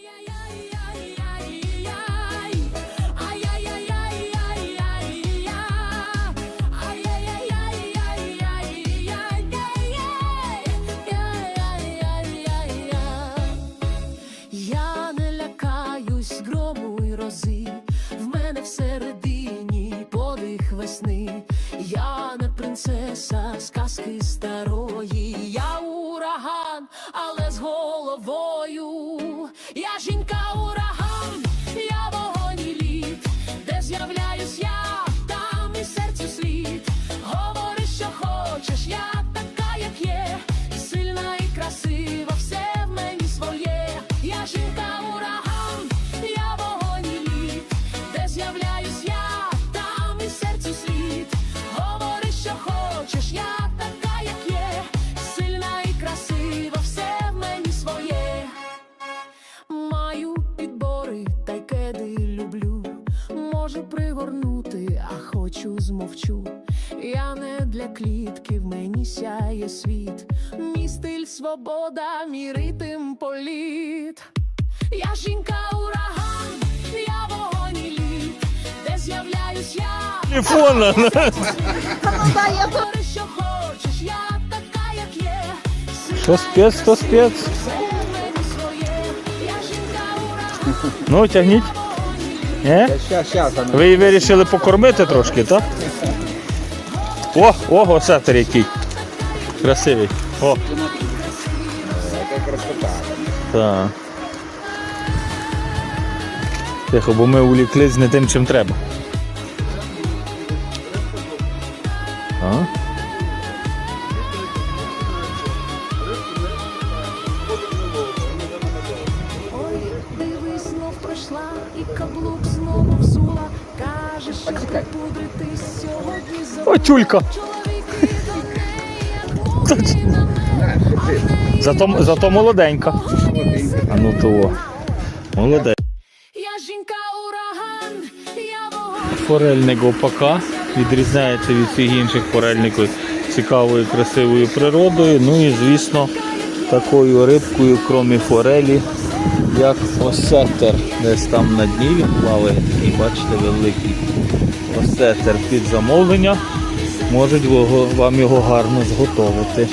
Я не лякаюсь грому й рози, в мене всередині подих весни. Я не принцеса сказки старої, я ураган, але Можу пригорнути, а хочу змовчу. Я не для клітки, в мені сяє світ. Мій стиль свобода, мій ритм політ. Я жінка ураган, я вогонь і лід, де з'являюсь я. Говори, що хочеш, я така, як є. То спец, то спец. Ну, тягніть. Е? Щас, щас, а ну. Ви її вирішили покормити трошки, так? О, ого, осетр який. Красивий. О, Яка красота. так. Тихо, бо ми уліклись не тим, чим треба. А? Знов і каблук знову взула. Каже, що припудритись сьогодні за О, тюлька. чоловіки до неї, як мене. Зато, зато молоденька. А ну того. Молодець. Я жінка ураган, я вогонь. Форельник опака відрізняється від всіх інших форельників цікавою, красивою природою. Ну і звісно, такою рибкою, крім форелі, як осетер. Десь там на дні він плаває, і бачите, великий осетер під замовлення. Можуть вам його гарно зготовити.